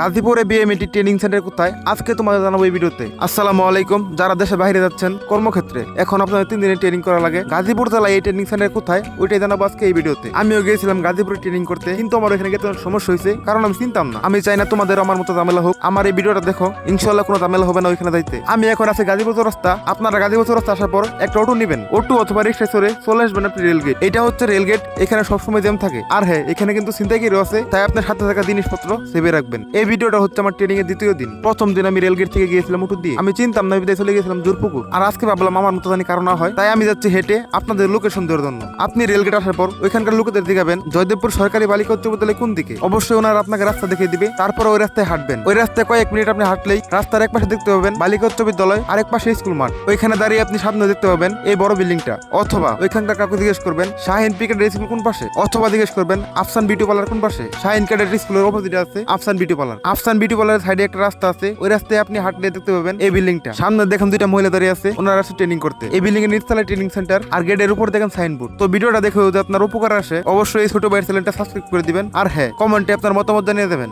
গাজীপুরে BMAT training centre কোথায়? আজকে তোমাদের জানাব এই ভিডিওতে। আসসালামু আলাইকুম। যারা দেশে বাইরে যাচ্ছেন, কর্মক্ষেত্রে, এখন আপনাদের তিন দিনের ট্রেনিং করা লাগে। গাজীপুর জেলায় এই ট্রেনিং সেন্টার কোথায়? ওইটাই জানাব আজকে এই ভিডিওতে। আমিও গিয়েছিলাম গাজীপুরে ট্রেনিং করতে, কিন্তু আমার এখানে গেতে সমস্যা হয়েছে, কারণ আমি চিনতাম না। আমি চাই না তোমাদের আমার মতো ঝামেলা হোক। আমার এই ভিডিওটা দেখো ইনশাল্লাহ কোনো ঝামেলা হবে না ওইখানে যাইতে। আমি এখন আছি গাজীপুর রাস্তা আপনারা গাজীপুর রাস্তা আসার পর একটা অটো নেবেন। অটো অথবা রিক্সা চড়ে চলে আসবেন আপনি রেলগেট এটা হচ্ছে রেলগেট এখানে সবসময় জ্যাম থাকে। আর হ্যাঁ এখানে কিন্তু ছিনতাইকারী আছে, তাই আপনার সাথে থাকা জিনিসপত্র সেভে রাখবেন। এই ভিডিওটা হচ্ছে আমার ট্রেনিং এর দ্বিতীয় দিন। প্রথম দিন আমি রেলগেট থেকে গিয়েছিলাম উঠু দিয়ে। আমি চিনতাম না বিদায় চলে গেছিলাম জোরপুকুর। আর আজকে ভাবলাম আমার মতো জানি কারণ না হয়। তাই আমি যাচ্ছি হেঁটে আপনাদের লোকেশন দেওয়ার জন্য। আপনি রেলগেট আসার পর ওইখানকার লোকেদের দেখাবেন, জয়দেবপুর সরকারি বালিকা উচ্চ বিদ্যালয় কোন দিকে? অবশ্যই ওনারা আপনাকে রাস্তা দেখিয়ে দিবে। তারপর ওই রাস্তায় হাঁটবেন। ওই রাস্তায় কয়েক মিনিট আপনি হাঁটলেই রাস্তার এক পাশে দেখতে পাবেন বালিকা উচ্চ বিদ্যালয় আর এক পাশে স্কুল মাঠ। ওইখানে দাঁড়িয়ে আপনি সামনে দেখতে পাবেন এই বড় বিল্ডিংটা। অথবা ওইখানকার কাউকে জিজ্ঞেস করবেন, শাহিন পিকেটের স্কুল কোন পাশে? অথবা জিজ্ঞেস করবেন, আফসান বিউটি পার্লার কোন পাশে? শাহিন ক্যাডেট স্কুলের অপোজিটে আছে, Afsan beauty parlour Afsan beauty পার্লারের সাইডে একটা রাস্তা আছে। ওই রাস্তায় আপনি হাঁটলে দেখতে পাবেন এই বিল্ডিংটা সামনে দেখেন দুইটা মহিলা দাঁড়িয়ে আছে। ওনারা আছে ট্রেনিং করতে। এই বিল্ডিং এর নিচতলায় ট্রেনিং সেন্টার আর গেটের উপর দেখেন সাইনবোর্ড তো ভিডিওটা দেখে যদি আপনার উপকার আসে, অবশ্যই এই ছোট ভাইয়ের চ্যানেলটা সাবস্ক্রাইব করে দিবেন। আর হ্যাঁ কমেন্টে আপনার মতামত জানিয়ে দেবেন।